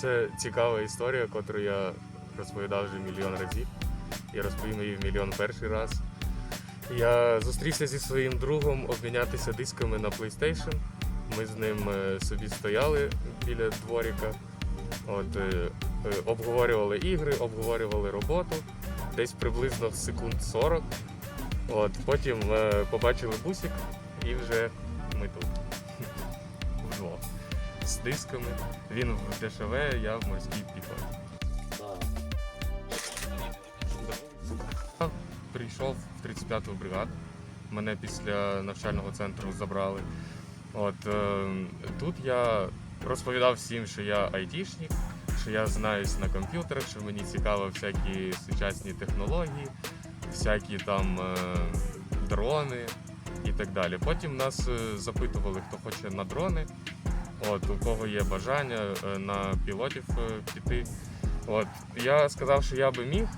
Це цікава історія, яку я розповідав вже мільйон разів. Я розповім її мільйон перший раз. Я зустрівся зі своїм другом обмінятися дисками на PlayStation. Ми з ним е, собі стояли біля дворіка, от, е, е, обговорювали ігри, обговорювали роботу, десь приблизно в секунд 40. От, потім побачили бусик і вже ми тут. Дисками. Він в ДШВ, я в морській піхоті. Прийшов в 35-ту бригаду. Мене після навчального центру забрали. От е, тут я розповідав всім, що я айтішник, що я знаюсь на комп'ютерах, що мені цікаво всякі сучасні технології, всякі там е, дрони і так далі. Потім нас е, запитували, хто хоче на дрони, от, у кого є бажання е, на пілотів е, піти. От, я сказав, що я би міг.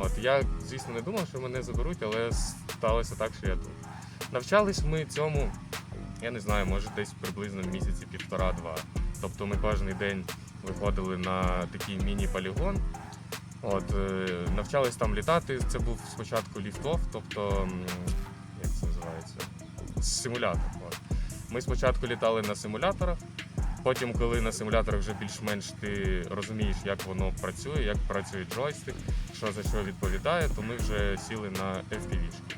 От, я, звісно, не думав, що мене заберуть, але сталося так, що я тут. Навчались ми цьому, я не знаю, може десь приблизно місяці півтора-два. Тобто ми кожен день виходили на такий міні-полігон. От, е, навчались там літати. Це був спочатку ліфтоф, тобто як це називається? Симулятор. От. Ми спочатку літали на симуляторах, потім, коли на симуляторах вже більш-менш ти розумієш, як воно працює, як працює джойстик, що за що відповідає, то ми вже сіли на FPV-шки.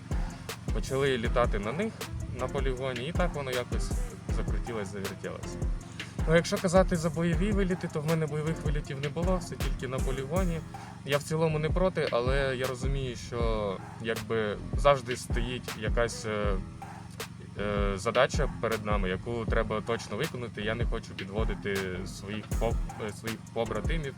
Почали літати на них на полігоні, і так воно якось закрутилось, завертілося. Ну, якщо казати за бойові виліти, то в мене бойових вилітів не було, все тільки на полігоні. Я в цілому не проти, але я розумію, що якби завжди стоїть якась е, задача перед нами, яку треба точно виконати. Я не хочу підводити своїх е, своїх побратимів.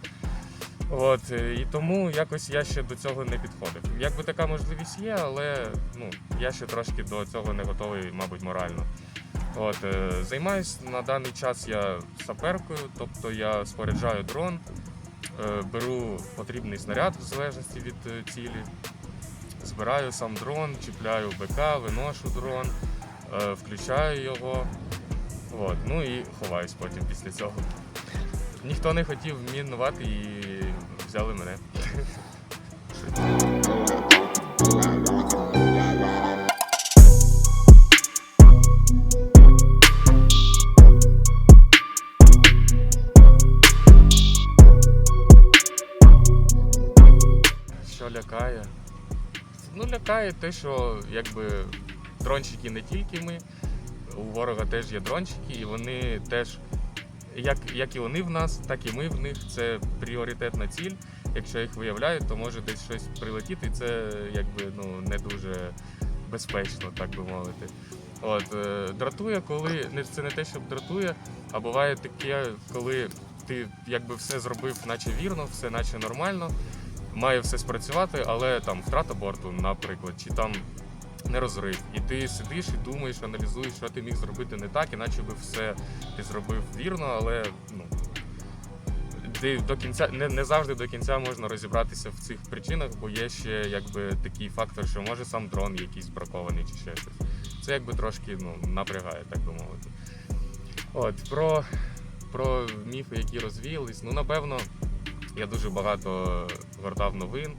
От е, і тому якось я ще до цього не підходив. Якби така можливість є, але ну я ще трошки до цього не готовий, мабуть, морально. От е, займаюсь на даний час я саперкою, тобто я споряджаю дрон, е, беру потрібний снаряд в залежності від е, цілі, збираю сам дрон, чіпляю БК, виношу дрон, е, включаю його. От, ну і ховаюсь потім після цього. Ніхто не хотів мінувати і взяли мене. Що лякає? Ну, лякає те, що якби дрончики не тільки ми, у ворога теж є дрончики, і вони теж, як, як і вони в нас, так і ми в них. Це пріоритетна ціль. Якщо їх виявляють, то може десь щось прилетіти, і це якби ну, не дуже безпечно, так би мовити. От, е, дратує, коли це не те, щоб дратує, а буває таке, коли ти якби все зробив, наче вірно, все наче нормально, має все спрацювати, але там втрата борту, наприклад, чи там не розрив. І ти сидиш і думаєш, аналізуєш, що ти міг зробити не так, іначе би все ти зробив вірно, але ну. Ти до кінця не, не завжди до кінця можна розібратися в цих причинах, бо є ще якби такий фактор, що може сам дрон якийсь бракований чи ще щось. Це якби трошки ну, напрягає, так би мовити. От, про, про міфи, які розвіялись. Ну, напевно, я дуже багато гортав новин,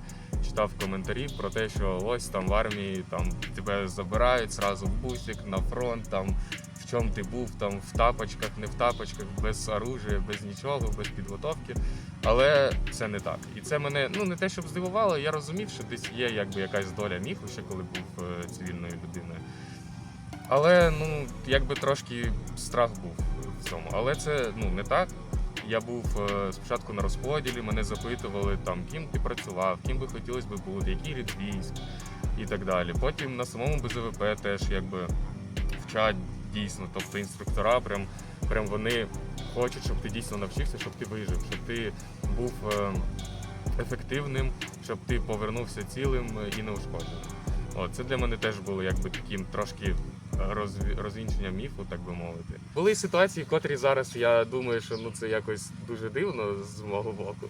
читав коментарі про те, що ось там в армії там тебе забирають зразу в бусик, на фронт, там в чому ти був, там в тапочках, не в тапочках, без оружия, без нічого, без підготовки. Але це не так. І це мене ну не те, щоб здивувало, я розумів, що десь є якби якась доля міфу, ще коли був е, цивільною людиною. Але ну, якби трошки страх був в цьому. Але це ну не так. Я був е, спочатку на розподілі, мене запитували там, ким ти працював, ким би хотілося б бути, який рід військ і так далі. Потім на самому БЗВП теж якби вчать дійсно. Тобто інструктора, прям, прям вони хочуть, щоб ти дійсно навчився, щоб ти вижив, щоб ти був е, ефективним, щоб ти повернувся цілим і неушкодженим. От, це для мене теж було якби таким трошки розві... розвінченням міфу, так би мовити. Були ситуації, котрі зараз я думаю, що ну це якось дуже дивно з мого боку.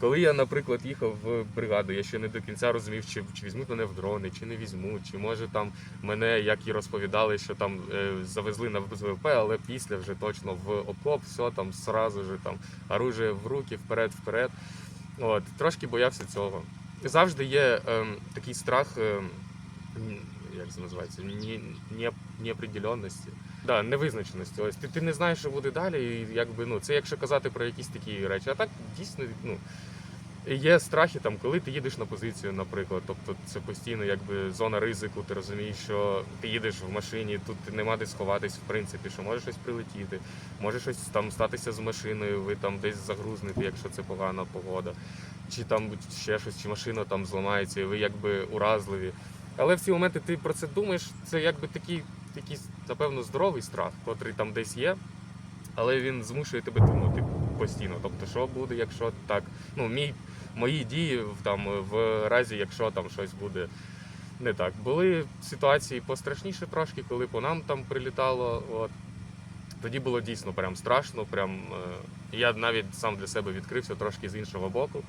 Коли я, наприклад, їхав в бригаду, я ще не до кінця розумів, чи, чи візьмуть мене в дрони, чи не візьмуть, чи може там мене, як і розповідали, що там е, завезли на ВП, але після вже точно в окоп, все там сразу же там оружие в руки, вперед, вперед. От, трошки боявся цього. Завжди є ем, такий страх, м, як це називається, неопределенності. Да, невизначеності. Ось ти, ти не знаєш, що буде далі, і якби ну це якщо казати про якісь такі речі. А так дійсно ну. Є страхи, там, коли ти їдеш на позицію, наприклад. Тобто це постійно якби зона ризику, ти розумієш, що ти їдеш в машині, тут нема де сховатись, в принципі, що може щось прилетіти, може щось там статися з машиною, ви там десь загрузнете, якщо це погана погода, чи там ще щось, чи машина там зламається, і ви якби уразливі. Але в ці моменти ти про це думаєш, це якби такий, якийсь, напевно, здоровий страх, котрий там десь є, але він змушує тебе думати постійно. Тобто, що буде, якщо так. Ну, мій, мої дії там, в разі, якщо там щось буде не так. Були ситуації пострашніше трошки, коли по нам там прилітало. От. Тоді було дійсно прям страшно. Прям, е, я навіть сам для себе відкрився трошки з іншого боку.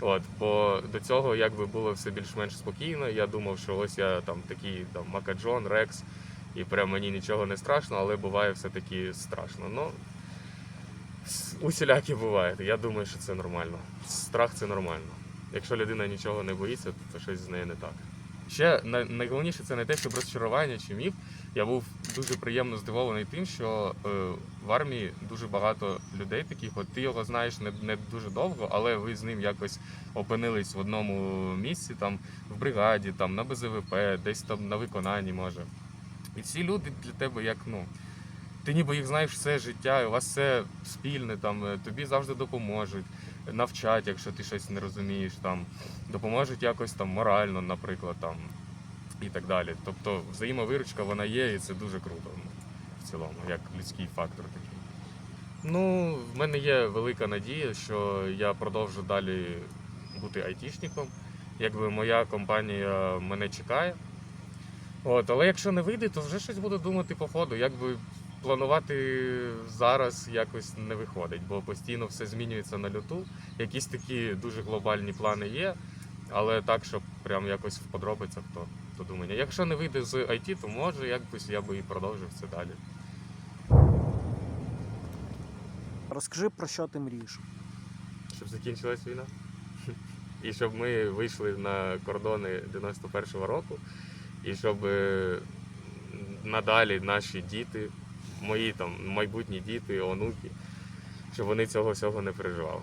От, бо до цього якби було все більш-менш спокійно. Я думав, що ось я там такий там Макаджон, Рекс, і прям мені нічого не страшно, але буває все-таки страшно. Ну, усілякі буває. Я думаю, що це нормально. Страх це нормально. Якщо людина нічого не боїться, то щось з нею не так. Ще найголовніше це не те, щоб розчарування чи міф. Я був дуже приємно здивований тим, що е, в армії дуже багато людей таких. От ти його знаєш не, не дуже довго, але ви з ним якось опинились в одному місці, там в бригаді, там на БЗВП, десь там на виконанні може. І ці люди для тебе як ну. Ти ніби їх знаєш все життя, і у вас все спільне, там е, тобі завжди допоможуть, навчать, якщо ти щось не розумієш, там допоможуть якось там морально, наприклад, там і так далі. Тобто взаємовиручка вона є, і це дуже круто в цілому, як людський фактор такий. Ну, в мене є велика надія, що я продовжу далі бути айтішником. Якби моя компанія мене чекає. От, але якщо не вийде, то вже щось буду думати по ходу. Якби планувати зараз якось не виходить, бо постійно все змінюється на льоту. Якісь такі дуже глобальні плани є, але так, щоб прям якось в подробицях, то, то думання. Якщо не вийде з IT, то може якось я би і продовжив це далі. Розкажи про що ти мрієш. Щоб закінчилась війна. І щоб ми вийшли на кордони 91-го року, і щоб е, надалі наші діти, мої там майбутні діти, онуки, щоб вони цього всього не переживали.